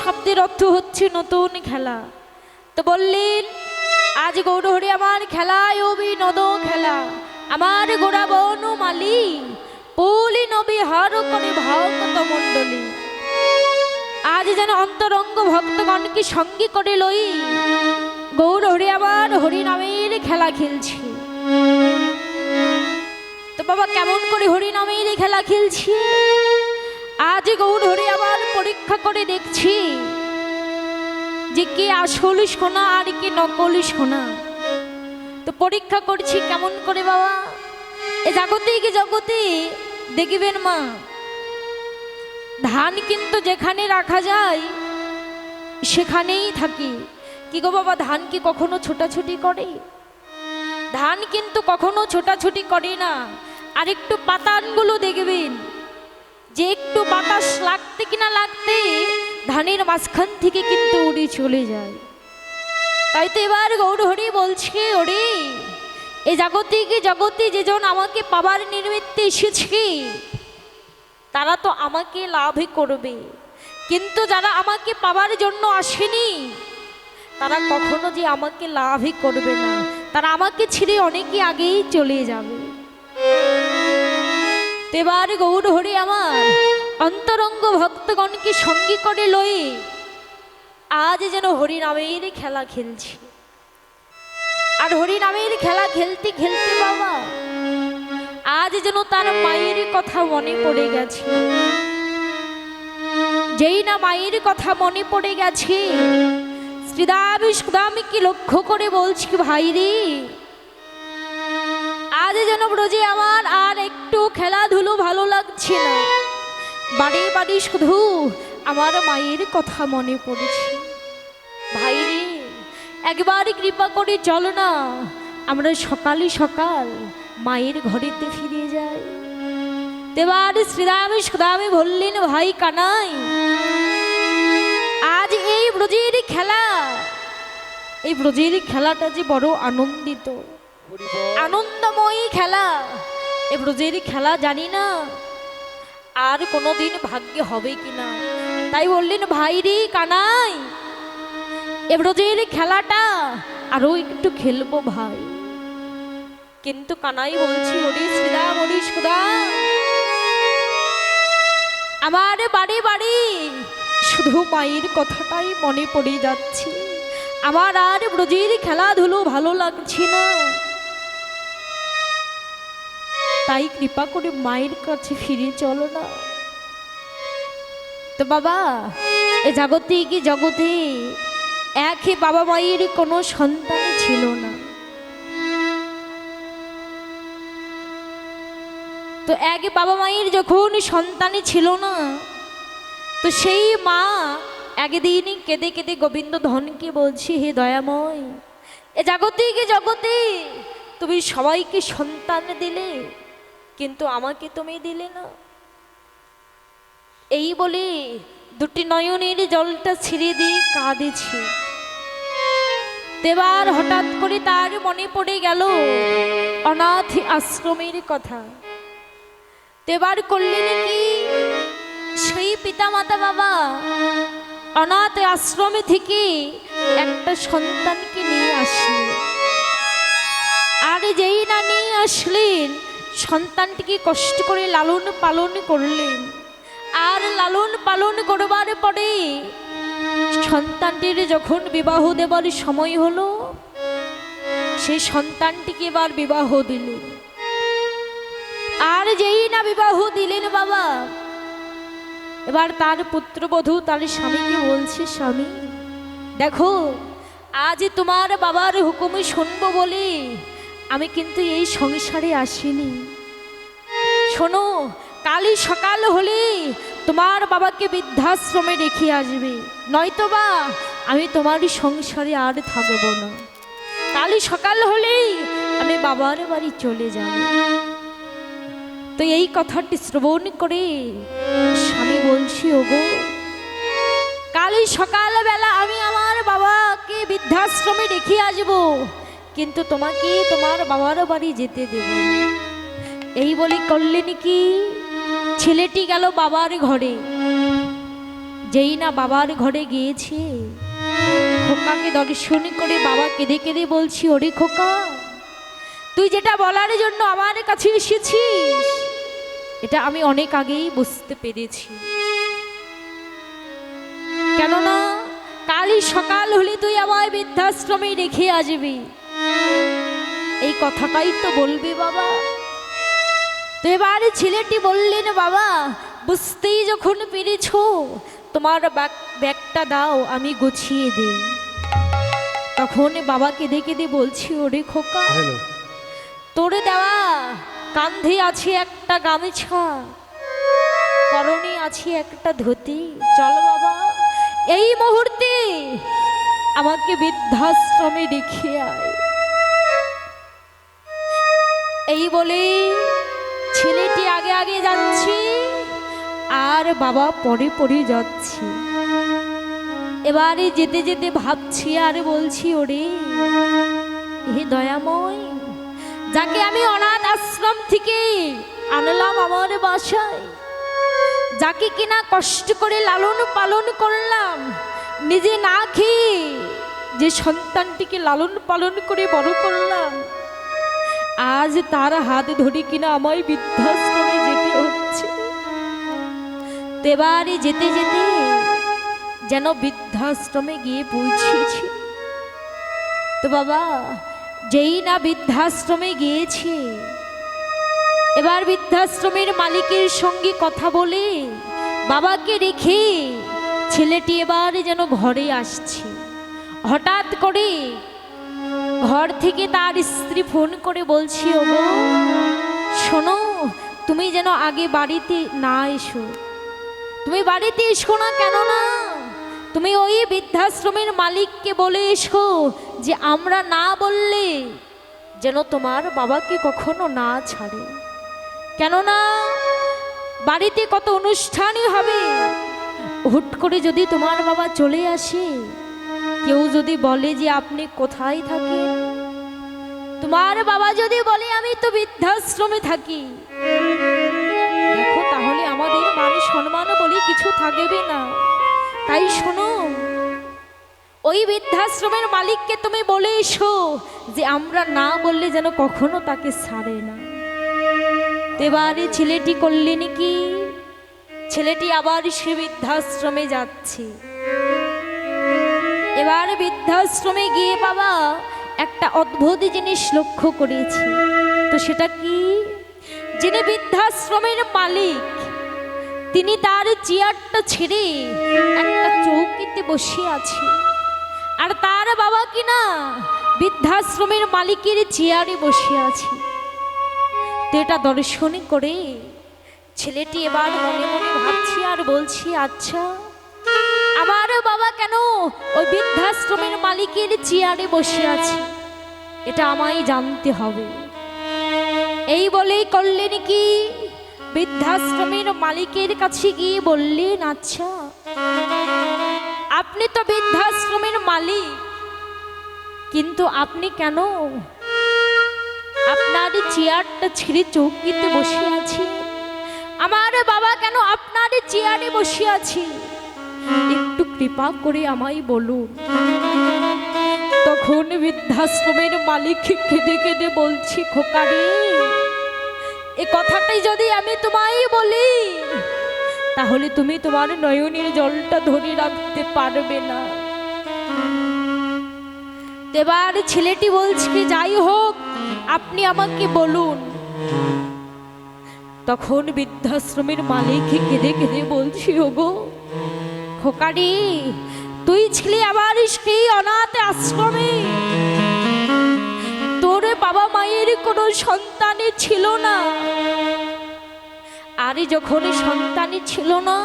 শব্দের অর্থ হচ্ছে নতুন খেলা। তো বললেন, আজ গৌরহরি আমার খেলায় অবি নদ খেলা। আমার গোড়া বন মালি পলি নবী হার করে ভক্ত মণ্ডলী। আজ যেন অন্তরঙ্গ ভক্তগণকে সঙ্গে করে লই গৌর হরি আবার হরি নামের খেলা খেলছি। তো বাবা, কেমন করে হরি নামের খেলা খেলছি? আজ গৌর হরি আবার পরীক্ষা করে দেখছি যে কে আসল সোনা আর কে নকল সোনা তো পরীক্ষা করছি কেমন করে বাবা? এ জগতে কি জগতে দেখবেন মা, ধান কিন্তু যেখানে রাখা যায় সেখানেই থাকি। কি গো বাবা, ধান কি কখনো ছোটাছুটি করে? ধান কিন্তু কখনো ছোটাছুটি করে না। আর একটু পাতানগুলো দেখবেন। যে একটু বাতাস লাগতে কিনা লাগতে ধানের মাঝখান থেকে কিন্তু উড়ে চলে যায়। তাই তো এবার গৌরহরি বলছে, ওরে, এ জাগতিক জগতে যেজন আমাকে পাবার নির্মিত্তে এসেছে, তারা তো আমাকে লাভই করবে। কিন্তু যারা আমাকে পাবার জন্য আসেনি, তারা কখনো যে আমাকে লাভই করবে না। তারা আমাকে ছেড়ে অনেকে আগেই চলে যাবে। এবার গৌর হরি আমার। অন্তরঙ্গ ভক্তগণকে সঙ্গী করে লই আজ যেন হরি নামের খেলা খেলছি। আর হরি নামের খেলা খেলতে খেলতে বাবা, আজ যেন তার মায়ের কথা মনে পড়ে গেছে। যেই না মায়ের কথা মনে পড়ে গেছে শ্রীদামি সুদামিকে লক্ষ্য করে বলছি ভাই রে আজ যেন ব্রজে আমার আর একটু খেলাধুলো ভালো লাগছে না বাড়ি বাড়ি শুধু আমার মায়ের কথা মনে পড়েছে। ভাই রে, একবার কৃপা করে চল না। আমরা সকালে সকাল মায়ের ঘরেতে ফিরে যাই। এবার শ্রীরামে সুদামে বললেন, ভাই কানাই, আজ এই ব্রজের খেলা, এই ব্রজের খেলাটা যে বড় আনন্দিত। আনন্দময়ী খেলা। এ খেলা জানি না। আর কোনোদিন ভাগ্যে হবে কিনা তাই বললেন, ভাই রে কানাই, এ খেলাটা আরও একটু খেলব ভাই। কিন্তু কানাই বলছি, ওরে শ্রীরাম ওরে সুদাম আমার বাড়ি বাড়ি শুধু মায়ের কথাটাই মনে পড়ে যাচ্ছে। আমার আর ব্রজের খেলাধুলো ভালো লাগছে না। তাই কৃপা করে মায়ের কাছে ফিরে চলো না। তো বাবা, এ জগতে কি জগতে একে বাবা মায়ের কোনো সন্তান ছিল না। তো এক বাবা মায়ের যখন সন্তানই ছিল না, তো সেই মা একদিন কেঁদে কেঁদে গোবিন্দ ধনকে বলছি, হে দয়াময়, এ জগতে কি জগতে তুমি সবাইকে সন্তান দিলে কিন্তু আমাকে তুমি দিলে না। এই বলে দুটি নয়নের জলটা ছিঁড়ে দিয়ে কাঁদেছে। দেবার হঠাৎ করে তার মনে পড়ে গেল অনাথ আশ্রমের কথা। দেবার করলেন কি সেই পিতা মাতা বাবা অনাথ আশ্রমে থেকে একটা সন্তানকে নিয়ে আসলেন আর যেই না নিয়ে আসলেন সন্তানটিকে কষ্ট করে লালন পালন করলেন আর লালন পালন করবার পরে সন্তানটির যখন বিবাহ দেবার সময় হলো সেই সন্তানটিকে এবার বিবাহ দিলেন আর যেই না বিবাহ দিলেন বাবা, এবার তার পুত্রবধূ তার স্বামীকে বলছে, স্বামী, দেখো, আজ তোমার বাবার হুকুমে শুনব বলে আমি কিন্তু এই সংসারে আসিনি। শোনো, কালই সকাল হলে তোমার বাবাকে বৃদ্ধাশ্রমে রেখে আসবে। নয়তো বা আমি তোমার সংসারে আর থাকব না। কালই সকাল হলেই আমি বাবার বাড়ি চলে যাব। তো এই কথাটি শ্রবণ করে স্বামী বলছি, ওগো, কালই সকালবেলা আমি আমার বাবাকে বৃদ্ধাশ্রমে রেখে আসব, কিন্তু তোমাকে তোমার বাবার বাড়ি যেতে দেব। এই বলে করলেন কি ছেলেটি গেল বাবার ঘরে। যেই না বাবার ঘরে গিয়েছে, খোকাকে দর্শন করে বাবা কেঁদে কেঁদে বলছি, ওরে খোকা, তুই যেটা বলার জন্য আমার কাছে এসেছিস, এটা আমি অনেক আগেই বুঝতে পেরেছি। কেননা, কালই সকাল হলে তুই আমায় বৃদ্ধাশ্রমে রেখে আসবি। এই কথাটাই তো বলবি বাবা। তো এবারে ছেলেটি বললেন বাবা বুঝতেই যখন পেরেছ তোমার ব্যাগ- ব্যাগটা দাও আমি গুছিয়ে দিই। তখন বাবা কেঁদে কেঁদে বলছি ওরে খোকা তোরে দেওয়া কান্ধে আছে একটা গামছা পরনে আছে একটা ধুতি। চল বাবা এই মুহূর্তে আমাকে বৃদ্ধাশ্রমে রেখে আয়। এই বলে আগে যাচ্ছে, আর বাবা পরে পরে যাচ্ছে। এবারে যেতে যেতে ভাবছি আর বলছি, ওরে হে দয়াময়, যাকে আমি অনাথ আশ্রম থেকে আনলাম আমার বাসায়, যাকে কিনা কষ্ট করে লালন পালন করলাম, নিজে না খেয়ে যে সন্তানটিকে লালন পালন করে বড় করলাম, আজ তার হাত ধরে কিনা আমায় বৃদ্ধাশ্রমে তেবারে যেতে যেতে যেন বৃদ্ধাশ্রমে গিয়ে পৌঁছেছি। তো বাবা, যেই না বৃদ্ধাশ্রমে গিয়েছে, এবার বৃদ্ধাশ্রমের মালিকের সঙ্গে কথা বলে বাবাকে রেখে ছেলেটি এবার যেন ঘরে আসছে। হঠাৎ করে ঘর থেকে তার স্ত্রী ফোন করে বলছি ও শোনো, তুমি যেন আগে বাড়িতে না এসো। তুমি বাড়িতে এসো না কেন না তুমি ওই বৃদ্ধাশ্রমের মালিককে বলে এসো যে আমরা না বললে যেন তোমার বাবাকে কখনো না ছাড়ে। কেননা বাড়িতে কত অনুষ্ঠানই হবে, হুট করে যদি তোমার বাবা চলে আসে, কেউ যদি বলে যে আপনি কোথায় থাকেন? তোমার বাবা যদি বলে আমি তো বৃদ্ধাশ্রমে থাকি আমাদের মান সম্মান বলে কিছু থাকবে না। তাই শোনো, ওই বৃদ্ধাশ্রমের মালিককে তুমি বলে এসো যে আমরা না বললে যেন কখনো তাকে ছাড়ে না। এবারে ছেলেটি করলেন কি ছেলেটি আবার সে বৃদ্ধাশ্রমে যাচ্ছে। এবার বৃদ্ধাশ্রমে গিয়ে বাবা একটা অদ্ভুত জিনিস লক্ষ্য করেছে। তো সেটা কি? যিনি বৃদ্ধাশ্রমের মালিক তিনি তার চেয়ারটা ছেড়ে একটা চৌকিতে বসে আছে। আর তার বাবা কিনা বৃদ্ধাশ্রমের মালিকের চেয়ারে বসে আছে। এটা দর্শন করে ছেলেটি এবার মনে মনে ভাবছি আর বলছি আচ্ছা আমার বাবা কেন ওই বৃদ্ধাশ্রমের মালিকের চেয়ারে বসে আছে? এটা আমায় জানতে হবে। এই বলেই করলেন কি? বৃদ্ধাশ্রমের মালিকের কাছে গিয়ে বললেন আচ্ছা আপনি তো বৃদ্ধাশ্রমের মালিক, কিন্তু আপনি কেন আপনার চেয়ারটা ছেড়ে চৌকিতে বসে আছে আমার বাবা কেন আপনার চেয়ারে বসে আছে? একটু কৃপা করে আমায় বলুন। তখন বৃদ্ধাশ্রমের মালিক কেঁদে কেঁদে বলছি খোকারে এ কথাটাই যদি আমি তোমায় বলি, তাহলে তুমি তোমার নয়নের জলটা ধরে রাখতে পারবে না। এবার ছেলেটি বলছে কি যাই হোক, আপনি আমাকে বলুন। তখন বৃদ্ধাশ্রমের মালিক কেঁদে কেঁদে বলছি, ওগো, খোকারি, তুই ছিলি আবার সেই অনাথ আশ্রমে? বাবা মায়ের কোনো সন্তানই ছিল না। আরে যখন সন্তানই ছিল না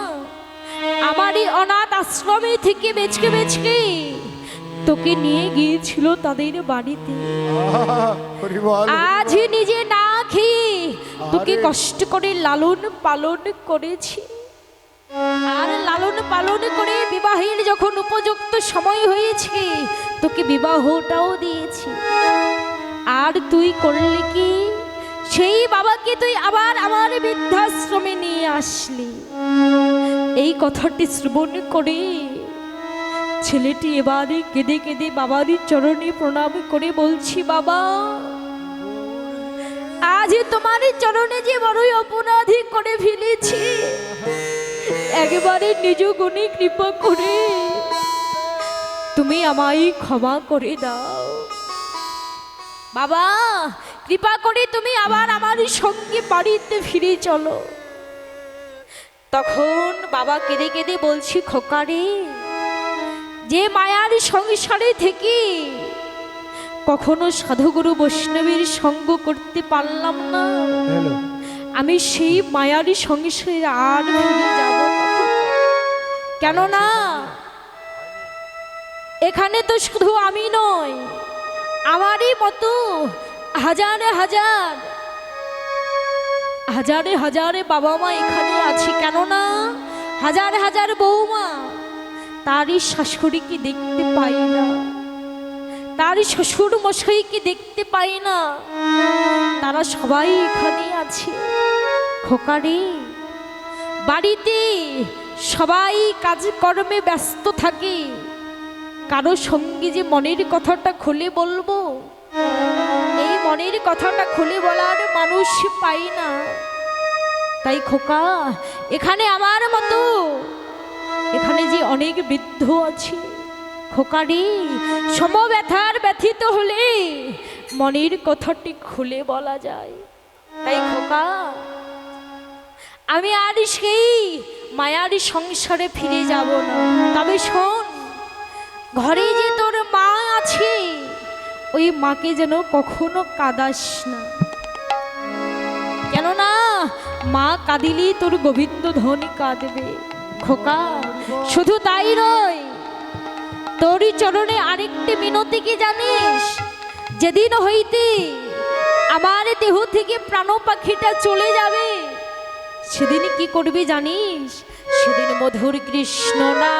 আমারই অনাথ আশ্রমে থেকে বেচকে বেচকে তোকে নিয়ে গিয়েছিল তাদের বাড়িতে। আজ নিজে না খেয়ে তোকে কষ্ট করে লালন পালন করেছি। আর লালন পালন করে বিবাহের যখন উপযুক্ত সময় হয়েছে তোকে বিবাহটাও দিয়েছি। আর তুই করলি কি? সেই বাবাকে তুই আবার আমার বৃদ্ধাশ্রমে নিয়ে আসলি। এই কথাটি শ্রবণ করে ছেলেটি এবারে কেঁদে কেঁদে বাবারই চরণে প্রণাম করে বলছি, বাবা, আজ তোমার চরণে যে বড়ই অপরাধী করে ফেলেছি, একেবারে নিজ গুণে কৃপা করে তুমি আমায় ক্ষমা করে দাও। বাবা কৃপা করে তুমি আবার আমার সঙ্গে বাড়িতে ফিরে চলো তখন বাবা কেঁদে কেঁদে বলছি খোকারে যে মায়ার সংসারে থেকে কখনো সাধুগুরু বৈষ্ণবের সঙ্গ করতে পারলাম না আমি সেই মায়ারই সংসারে আর ফিরে যাব না। কেননা এখানে তো শুধু আমি নই আমারই মতো হাজারে হাজার, হাজারে হাজারে বাবা মা এখানে আছে। কেননা হাজার হাজার বৌমা, তারই শাশুড়িকে দেখতে পাই না? তারই শ্বশুর মশাইকে দেখতে পাই না? তারা সবাই এখানে আছে। খোকারে, বাড়িতে সবাই কাজকর্মে ব্যস্ত থাকে। কারও সঙ্গে যে মনের কথাটা খুলে বলব? এই মনের কথাটা খুলে বলার মানুষ পাই না। তাই খোকা, এখানে আমার মতো, এখানে যে অনেক বৃদ্ধ আছে খোকারে সমব্যথার ব্যথিত হলে মনের কথাটি খুলে বলা যায়। তাই খোকা, আমি আর সেই মায়ার সংসারে ফিরে যাব না। তবে শোন ঘরে যে তোর মা আছে, ওই মাকে যেন কখনো কাদাস না। কেননা মা কাঁদিলেই তোর গোবিন্দ ধনী কাঁদবে। খোকা, শুধু তাই নয়, তোরই চরণে আরেকটি মিনতি কি জানিস? যেদিন হইতে আমার দেহ থেকে প্রাণ পাখিটা চলে যাবে, সেদিন কি করবি জানিস? সেদিন মধুর কৃষ্ণ না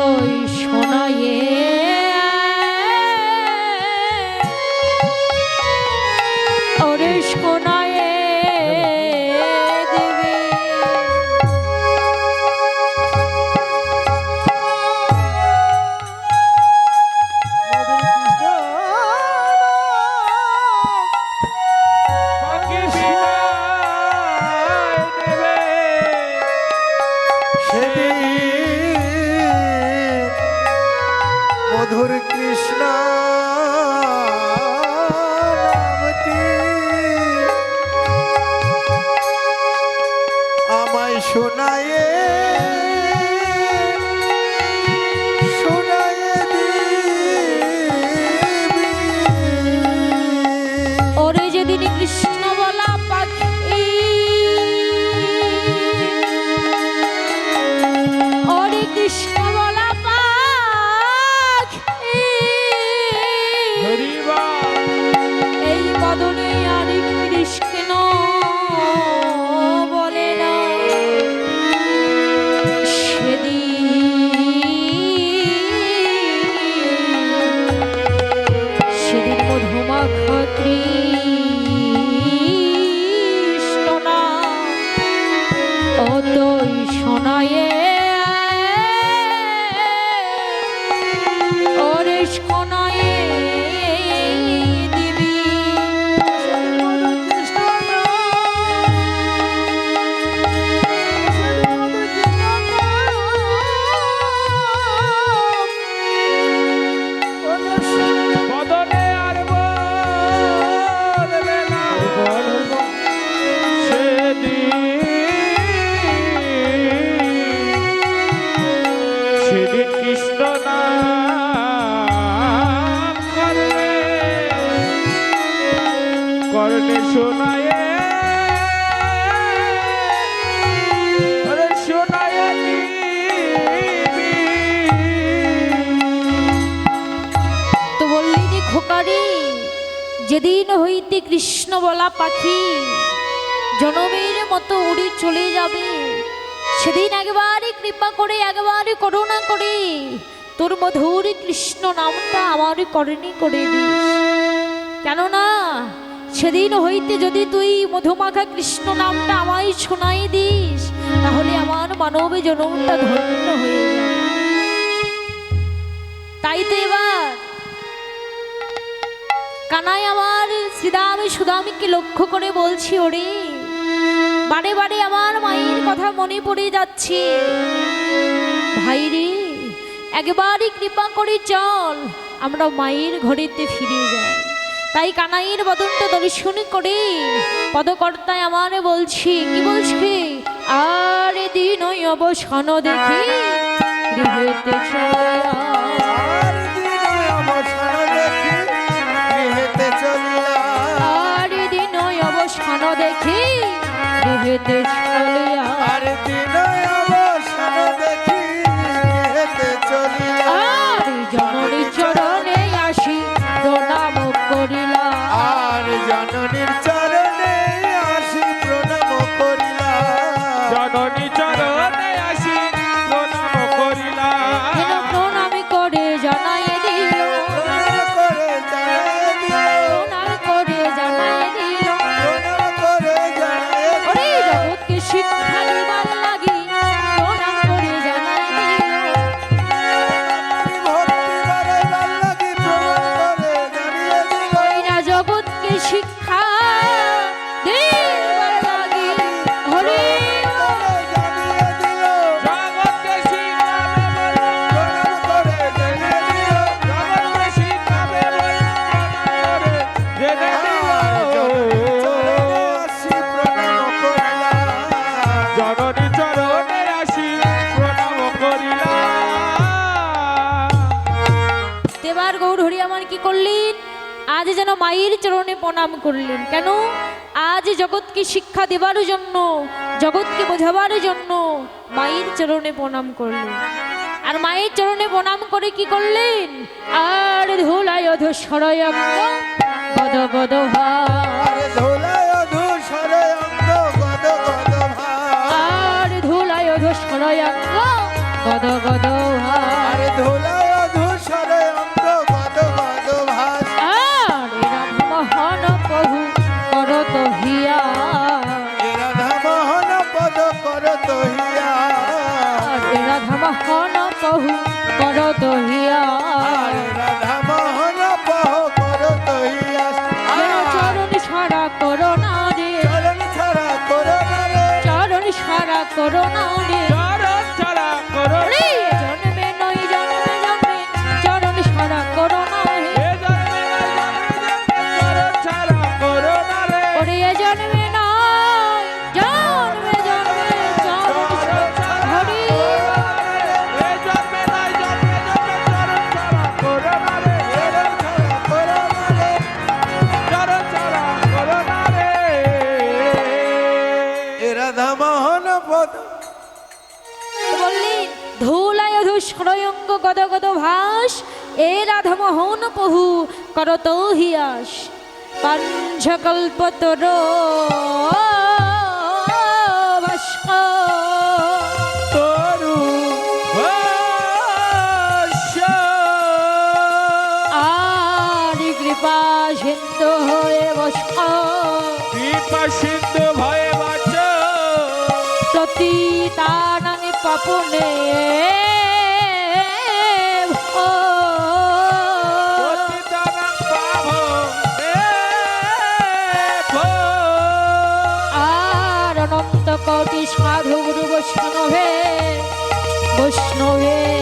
অতই শোনায়ে নক্ষত্রী কৃষ্ণ বলা পাখি। জনমের মতো উড়ে চলে যাবে। সেদিন একবারে কৃপা করে, একবারে করুণা করে, তোর মধুর কৃষ্ণ নামটা আমার করণী করে দিস। কেননা, সেদিন হইতে যদি তুই মধুমাখা কৃষ্ণ নামটা আমায় শোনাই দিস, তাহলে আমার মানব জনমটা ধন্য হয়ে যাবে। তাই তো এবার কানাই আমার শ্রীদামি সুদামিকে লক্ষ্য করে বলছি, ওরে, বারে বারে আমার মায়ের কথা মনে পড়ে যাচ্ছে। ভাই রে, একবারই কৃপা করে চল, আমরা মায়ের ঘরেতে ফিরে যাই। তাই কানাইয়ের বদনটা দর্শন করে পদকর্তায় আমার বলছি, কি বলছি? আর দিন অবসান দেখি দেবার গৌর আমার কি করলেন? আজ যেন মায়ের চরণে প্রণাম করলেন। কেন? আজ জগৎকে শিক্ষা দেবার জন্য, জগৎকে বোঝাবার জন্য মায়ের চরণে প্রণাম করলেন। আর মায়ের চরণে প্রণাম করে কি করলেন? আর ধুলায় সরয় গদ গদ আরে তহিয়া রাধা মহান রাধা পহ কর তহিয়া চরণ সারা করোনা রে। চরণ ছাড়া করো রে। চরণ সারা করোনা বললেন ধৌলায় ধুষ্করয়ঙ্গ গদ গদ ভাস এ রাধমোহন প্রভু করত হিয়াস পঞ্চকল্পতর। আপনে আর অনন্ত কৌটি সাধু গুরু বৈষ্ণবে বৈষ্ণবে।